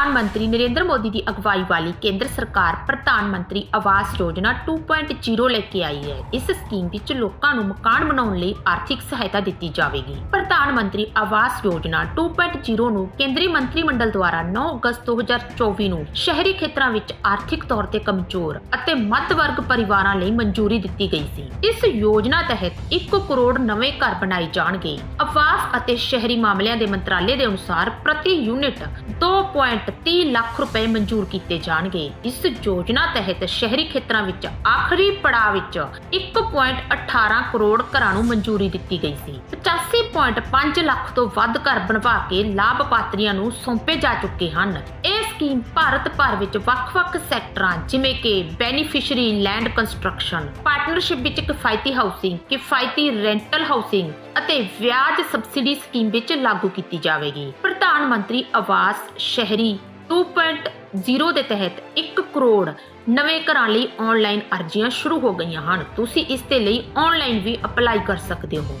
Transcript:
ਪ੍ਰਧਾਨ ਮੰਤਰੀ ਨਰਿੰਦਰ ਮੋਦੀ ਦੀ ਅਗਵਾਈ ਵਾਲੀ ਕੇਂਦਰ ਸਰਕਾਰ ਪ੍ਰਧਾਨ ਮੰਤਰੀ ਆਵਾਸ ਯੋਜਨਾ 2.0 ਲੈ ਕੇ ਆਈ ਹੈ। ਇਸ ਸਕੀਮ ਵਿੱਚ ਲੋਕਾਂ ਨੂੰ ਮਕਾਨ ਬਣਾਉਣ ਲਈ ਆਰਥਿਕ ਸਹਾਇਤਾ ਦਿੱਤੀ ਜਾਵੇਗੀ। ਪ੍ਰਧਾਨ ਮੰਤਰੀ ਆਵਾਸ ਯੋਜਨਾ 2.0 ਨੂੰ ਕੇਂਦਰੀ ਮੰਤਰੀ ਮੰਡਲ ਦੁਆਰਾ 9 ਅਗਸਤ 2024 ਨੂੰ ਸ਼ਹਿਰੀ ਖੇਤਰਾਂ ਵਿੱਚ ਆਰਥਿਕ ਤੌਰ ਤੇ ਕਮਜ਼ੋਰ ਅਤੇ ਮੱਧ ਵਰਗ ਪਰਿਵਾਰਾਂ ਲਈ ਮਨਜ਼ੂਰੀ ਦਿੱਤੀ ਗਈ ਸੀ। ਇਸ ਯੋਜਨਾ ਤਹਿਤ 1 ਕਰੋੜ ਨਵੇਂ ਘਰ ਬਣਾਏ ਜਾਣਗੇ। ਆਵਾਸ ਅਤੇ ਸ਼ਹਿਰੀ ਮਾਮਲਿਆਂ ਦੇ ਮੰਤਰਾਲੇ ਦੇ ਅਨੁਸਾਰ ਪ੍ਰਤੀ ਯੂਨਿਟ 2.30 ਲੱਖ ਰੁਪਏ ਮਨਜ਼ੂਰ ਕੀਤੇ ਜਾਣਗੇ। ਇਸ ਯੋਜਨਾ ਤਹਿਤ ਸ਼ਹਿਰੀ ਖੇਤਰਾਂ ਵਿੱਚ ਆਖਰੀ ਪੜਾਅ ਵਿੱਚ 1.18 ਕਰੋੜ ਘਰਾਂ ਨੂੰ ਮਨਜ਼ੂਰੀ ਦਿੱਤੀ ਗਈ ਸੀ। 85.5 ਲੱਖ ਤੋਂ ਵੱਧ ਘਰ ਬਣਵਾ ਕੇ ਲਾਭਪਾਤਰੀਆਂ ਨੂੰ ਸੌਂਪੇ ਜਾ ਚੁੱਕੇ ਹਨ। ਸਕੀਮ ਭਾਰਤ ਭਰ ਵਿੱਚ ਵੱਖ-ਵੱਖ ਸੈਕਟਰਾਂ, ਜਿਵੇਂ ਕਿ ਬੈਨੀਫੀਸ਼ੀਅਰੀ ਲੈਂਡ ਕੰਸਟਰਕਸ਼ਨ ਪਾਰਟਨਰਸ਼ਿਪ ਵਿੱਚ ਕਿਫਾਇਤੀ ਹਾਊਸਿੰਗ ਕਿਫਾਇਤੀ ਰੈਂਟਲ ਹਾਊਸਿੰਗ ਅਤੇ ਵਿਆਜ ਸਬਸਿਡੀ ਸਕੀਮ ਵਿੱਚ ਲਾਗੂ ਕੀਤੀ ਜਾਵੇਗੀ। ਪ੍ਰਧਾਨ ਮੰਤਰੀ ਆਵਾਸ ਸ਼ਹਿਰੀ 2.0 ਦੇ ਤਹਿਤ 1 ਕਰੋੜ ਨਵੇਂ ਘਰਾਂ ਲਈ ਆਨਲਾਈਨ ਅਰਜ਼ੀਆਂ ਸ਼ੁਰੂ ਹੋ ਗਈਆਂ ਹਨ। ਤੁਸੀਂ ਇਸ ਦੇ ਲਈ ਆਨਲਾਈਨ ਵੀ ਅਪਲਾਈ ਕਰ ਸਕਦੇ ਹੋ।